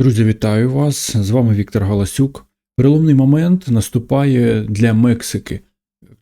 Друзі, вітаю вас! З вами Віктор Галасюк. Переломний момент наступає для Мексики.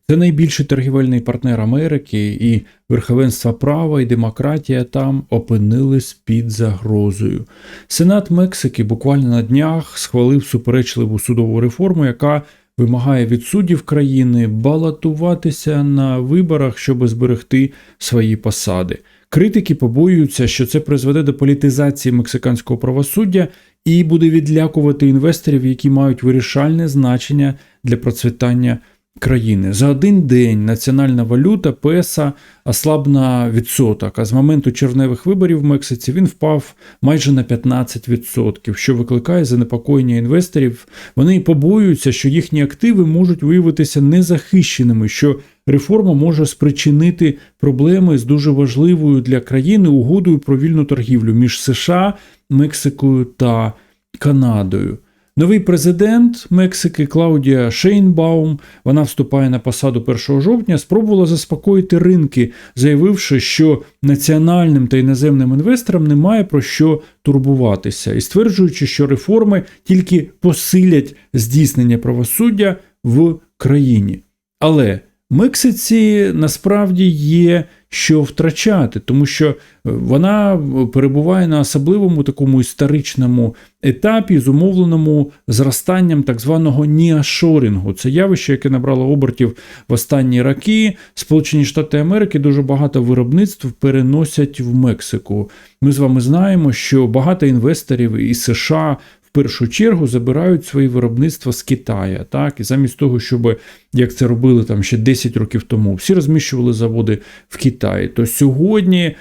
Це найбільший торгівельний партнер Америки, і верховенство права і демократія там опинились під загрозою. Сенат Мексики буквально на днях схвалив суперечливу судову реформу, яка вимагає від суддів країни балотуватися на виборах, щоб зберегти свої посади. Критики побоюються, що це призведе до політизації мексиканського правосуддя і буде відлякувати інвесторів, які мають вирішальне значення для процвітання країни. За один день національна валюта песа ослаб на відсоток, а з моменту червневих виборів в Мексиці він впав майже на 15%, що викликає занепокоєння інвесторів. Вони побоюються, що їхні активи можуть виявитися незахищеними, що реформа може спричинити проблеми з дуже важливою для країни угодою про вільну торгівлю між США, Мексикою та Канадою. Новий президент Мексики Клаудія Шейнбаум, вона вступає на посаду 1 жовтня, спробувала заспокоїти ринки, заявивши, що національним та іноземним інвесторам немає про що турбуватися, і стверджуючи, що реформи тільки посилять здійснення правосуддя в країні. Але Мексиці насправді є що втрачати, тому що вона перебуває на особливому такому історичному етапі, зумовленому зростанням так званого ніашорінгу. Це явище, яке набрало обертів в останні роки. Сполучені Штати Америки дуже багато виробництв переносять в Мексику. Ми з вами знаємо, що багато інвесторів із США першу чергу забирають свої виробництва з Китая. Так? І замість того, щоб, як це робили там ще 10 років тому, всі розміщували заводи в Китаї, то сьогодні.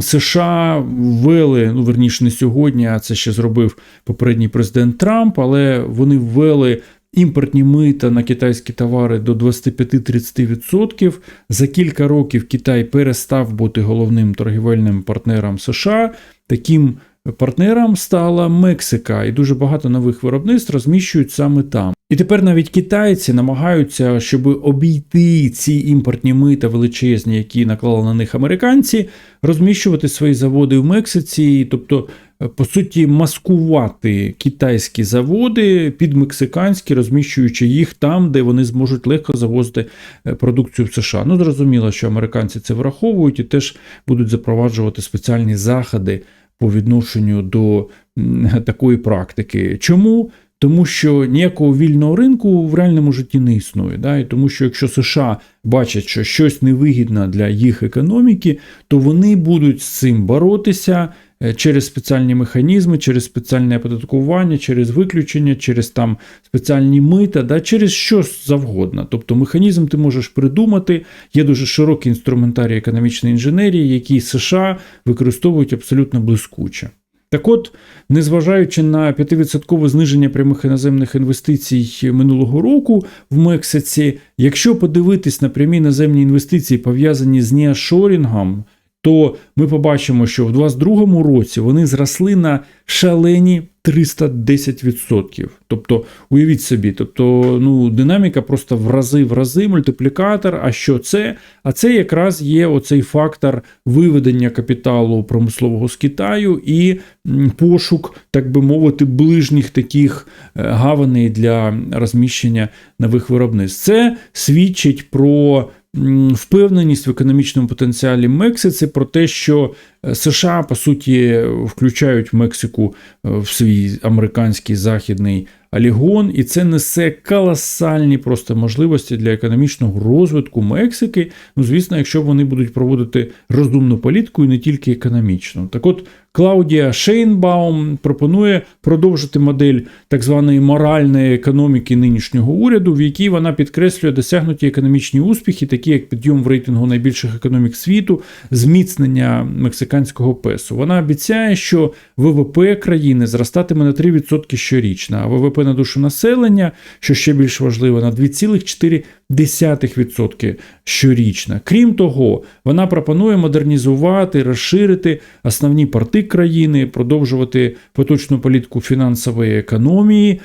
США ввели, ну верніше не сьогодні, а це ще зробив попередній президент Трамп, але вони ввели імпортні мита на китайські товари до 25-30%. За кілька років Китай перестав бути головним торгівельним партнером США. Таким Партнером стала Мексика, і дуже багато нових виробництв розміщують саме там. І тепер навіть китайці намагаються, щоб обійти ці імпортні мита величезні, які наклали на них американці, розміщувати свої заводи в Мексиці, тобто, по суті, маскувати китайські заводи під мексиканські, розміщуючи їх там, де вони зможуть легко завозити е, продукцію в США. Ну, зрозуміло, що американці це враховують і теж будуть запроваджувати спеціальні заходи по відношенню до такої практики. Чому? Тому що ніякого вільного ринку в реальному житті не існує. Да? І тому що якщо США бачать, що щось невигідне для їх економіки, то вони будуть з цим боротися. Е, через спеціальні механізми, через спеціальне оподаткування, через виключення, через там спеціальні мита, да, через що завгодно. Тобто механізм ти можеш придумати, є дуже широкий інструментарій економічної інженерії, який США використовують абсолютно блискуче. Так от, незважаючи на 5% зниження прямих іноземних інвестицій минулого року в Мексиці, якщо подивитись на прямі іноземні інвестиції, пов'язані з неашорінгом, то ми побачимо, що в 2022 році вони зросли на шалені 310%. Тобто, уявіть собі, тобто, ну, динаміка просто в рази в рази, мультиплікатор. А що це? А це якраз є оцей фактор виведення капіталу промислового з Китаю і пошук, так би мовити, ближніх таких е, гаваней для розміщення нових виробництв. Це свідчить про впевненість в економічному потенціалі Мексиці про те, що е, США по суті включають Мексику е, в свій американський західний алігон, і це несе колосальні просто можливості для економічного розвитку Мексики. Ну, звісно, якщо вони будуть проводити розумну політику і не тільки економічну. Так от Клаудія Шейнбаум пропонує продовжити модель так званої моральної економіки нинішнього уряду, в якій вона підкреслює досягнуті економічні успіхи, такі як підйом в рейтингу найбільших економік світу, зміцнення мексиканського песу. Вона обіцяє, що ВВП країни зростатиме на 3% щорічно, а ВВП на душу населення, що ще більш важливо, на 2,4% щорічно. Крім того, вона пропонує модернізувати, розширити основні порти країни, продовжувати поточну політику фінансової економії,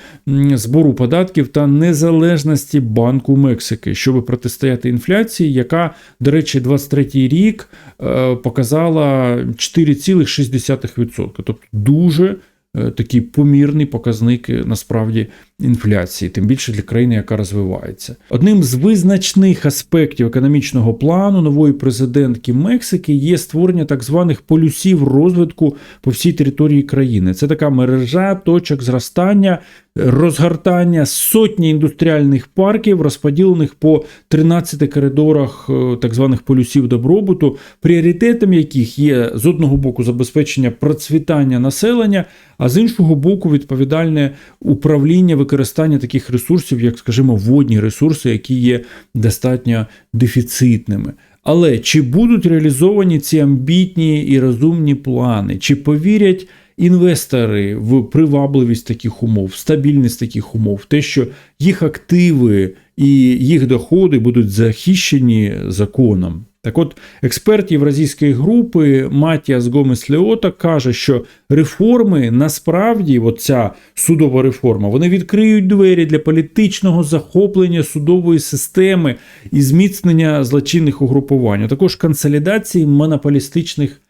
збору податків та незалежності Банку Мексики, щоб протистояти інфляції, яка, до речі, 23 рік е, показала 4,6%. Тобто дуже такий помірний показник е, насправді інфляції, тим більше для країни, яка розвивається. Одним з визначних аспектів економічного плану нової президентки Мексики є створення так званих полюсів розвитку по всій території країни. Це така мережа точок зростання, розгортання сотні індустріальних парків, розподілених по 13 коридорах е, так званих полюсів добробуту, пріоритетом яких є з одного боку забезпечення процвітання населення, а з іншого боку, відповідальне управління використання таких ресурсів, як, скажімо, водні ресурси, які є достатньо дефіцитними. Але чи будуть реалізовані ці амбітні і розумні плани, чи повірять інвестори в привабливість таких умов, стабільність таких умов, те, що їх активи і їх доходи будуть захищені законом? Так от, експерт Євразійської групи Матіас Гомес Леота каже, що реформи насправді, оця судова реформа, вони відкриють двері для політичного захоплення судової системи і зміцнення злочинних угрупувань, а також консолідації монополістичних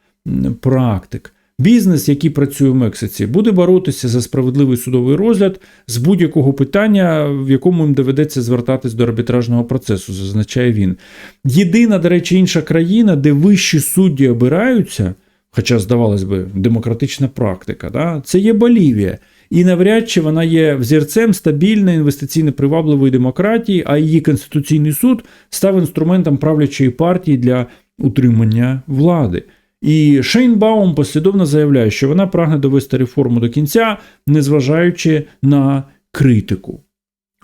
практик. Бізнес, який працює в Мексиці, буде боротися за справедливий судовий розгляд з будь-якого питання, в якому їм доведеться звертатись до арбітражного процесу, зазначає він. Єдина, до речі, інша країна, де вищі судді обираються, хоча, здавалось би, демократична практика, да, це є Болівія. І навряд чи вона є взірцем стабільної інвестиційно привабливої демократії, а її Конституційний суд став інструментом правлячої партії для утримання влади. І Шейнбаум послідовно заявляє, що вона прагне довести реформу до кінця, незважаючи на критику.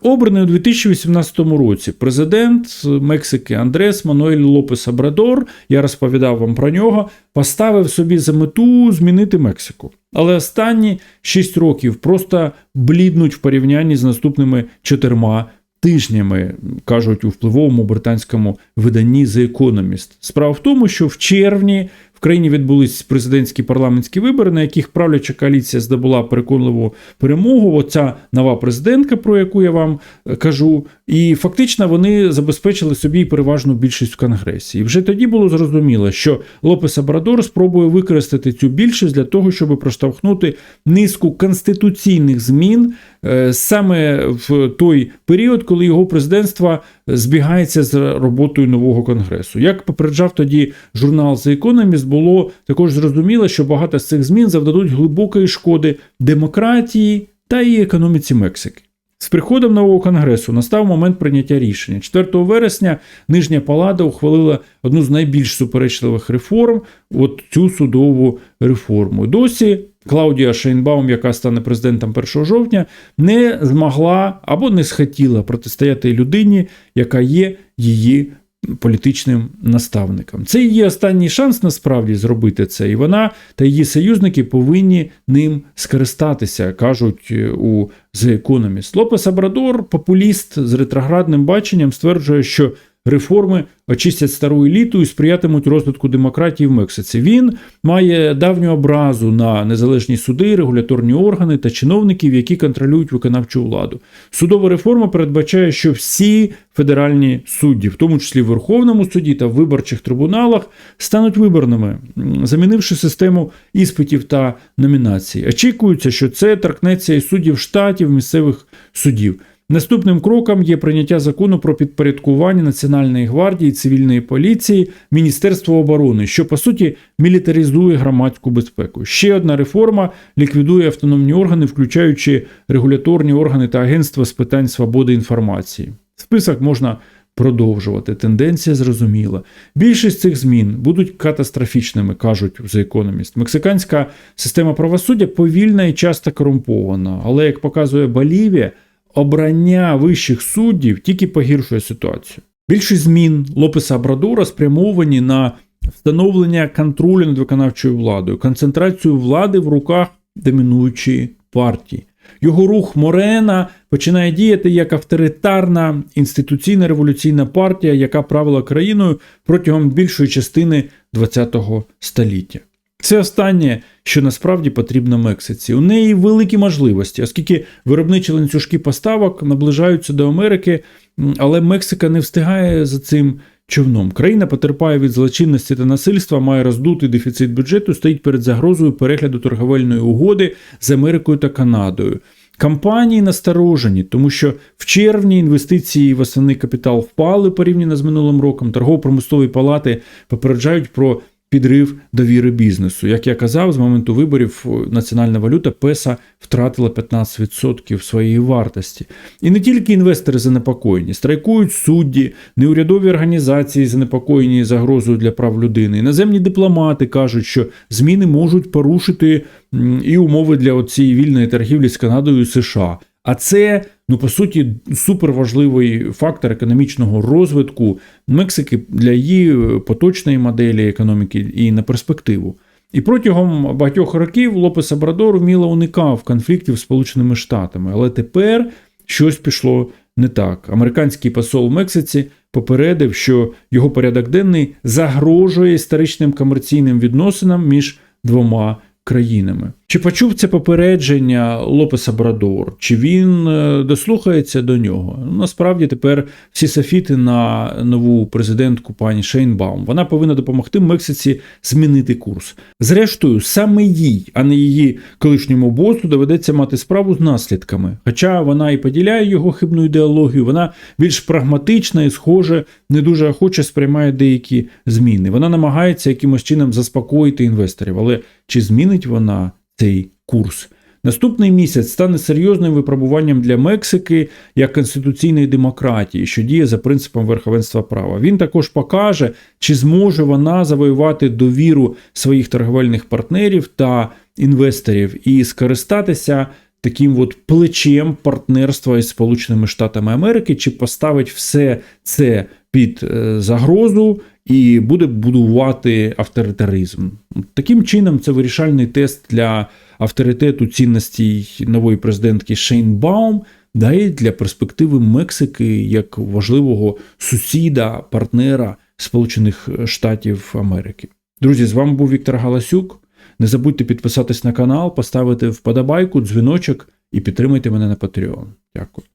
Обраний у 2018 році президент Мексики Андрес Мануель Лопес Абрадор, я розповідав вам про нього, поставив собі за мету змінити Мексику. Але останні 6 років просто бліднуть в порівнянні з наступними чотирма тижнями, кажуть у впливовому британському виданні The Economist. Справа в тому, що в червні країні відбулись президентські парламентські вибори, на яких правляча коаліція здобула переконливу перемогу. Оця нова президентка, про яку я вам е, кажу, і фактично вони забезпечили собі переважну більшість в конгресі. І вже тоді було зрозуміло, що Лопес Абрадор спробує використати цю більшість для того, щоб проштовхнути низку конституційних змін саме в той період, коли його президентство збігається з роботою нового конгресу. Як попереджав тоді журнал The Economist, було також зрозуміло, що багато з цих змін завдадуть глибокої шкоди демократії та і економіці Мексики. З приходом нового конгресу настав момент прийняття рішення. 4 вересня Нижня Палата ухвалила одну з найбільш суперечливих реформ от цю судову реформу. Досі Клаудія Шейнбаум, яка стане президентом 1 жовтня, не змогла або не схотіла протистояти людині, яка є її політичним наставником. Це її останній шанс насправді зробити це, і вона та її союзники повинні ним скористатися, кажуть е, у The Economist. Лопес Абрадор, популіст з ретроградним баченням, стверджує, що реформи очистять стару еліту і сприятимуть розвитку демократії в Мексиці. Він має давню образу на незалежні суди, регуляторні органи та чиновників, які контролюють виконавчу владу. Судова реформа передбачає, що всі федеральні судді, в тому числі в Верховному суді та в виборчих трибуналах, стануть виборними, замінивши систему іспитів та номінацій. Очікується, що це торкнеться і суддів штатів, місцевих судів. Наступним кроком є прийняття закону про підпорядкування Національної гвардії, цивільної поліції, Міністерства оборони, що по суті мілітаризує громадську безпеку. Ще одна реформа ліквідує автономні органи, включаючи регуляторні органи та агентства з питань свободи інформації. Список можна продовжувати. Тенденція зрозуміла. Більшість цих змін будуть катастрофічними, кажуть The Economist. Мексиканська система правосуддя повільна і часто корумпована, але як показує Болівія, обрання вищих суддів тільки погіршує ситуацію. Більшість змін Лопеса Абрадора спрямовані на встановлення контролю над виконавчою владою, концентрацію влади в руках домінуючої партії. Його рух Морена починає діяти як авторитарна інституційна революційна партія, яка правила країною протягом більшої частини ХХ століття. Це останнє, що насправді потрібно Мексиці. У неї великі можливості, оскільки виробничі ланцюжки поставок наближаються до Америки, але Мексика не встигає за цим човном. Країна потерпає від злочинності та насильства, має роздутий дефіцит бюджету, стоїть перед загрозою перегляду торговельної угоди з Америкою та Канадою. Компанії насторожені, тому що в червні інвестиції в основний капітал впали порівняно з минулим роком. Торгово-промислові палати попереджають про підрив довіри бізнесу. Як я казав, з моменту виборів національна валюта песа втратила 15% своєї вартості. І не тільки інвестори занепокоєні, страйкують судді, неурядові організації занепокоєні загрозою для прав людини. Іноземні дипломати кажуть, що зміни можуть порушити і умови для цієї вільної торгівлі з Канадою і США. А це, ну по суті, суперважливий фактор економічного розвитку Мексики для її поточної моделі економіки і на перспективу. І протягом багатьох років Лопес Абрадор вміло уникав конфліктів з Сполученими Штатами, але тепер щось пішло не так. Американський посол в Мексиці попередив, що його порядок денний загрожує історичним комерційним відносинам між двома країнами. Чи почув це попередження Лопес Абрадор? Чи він е, дослухається до нього? Насправді тепер всі софіти на нову президентку пані Шейнбаум. Вона повинна допомогти Мексиці змінити курс. Зрештою, саме їй, а не її колишньому босу, доведеться мати справу з наслідками. Хоча вона і поділяє його хибну ідеологію, вона більш прагматична і, схоже, не дуже охоче сприймає деякі зміни. Вона намагається якимось чином заспокоїти інвесторів, але чи змінить вона цей курс? Наступний місяць стане серйозним випробуванням для Мексики як конституційної демократії, що діє за принципом верховенства права. Він також покаже, чи зможе вона завоювати довіру своїх торговельних партнерів та інвесторів і скористатися таким от плечем партнерства із Сполученими Штатами Америки, чи поставить все це під е, загрозу і буде будувати авторитаризм. Таким чином, це вирішальний тест для авторитету цінностей нової президентки Шейнбаум, да і для перспективи Мексики як важливого сусіда, партнера Сполучених Штатів Америки. Друзі, з вами був Віктор Галасюк. Не забудьте підписатись на канал, поставити вподобайку, дзвіночок і підтримайте мене на Patreon. Дякую.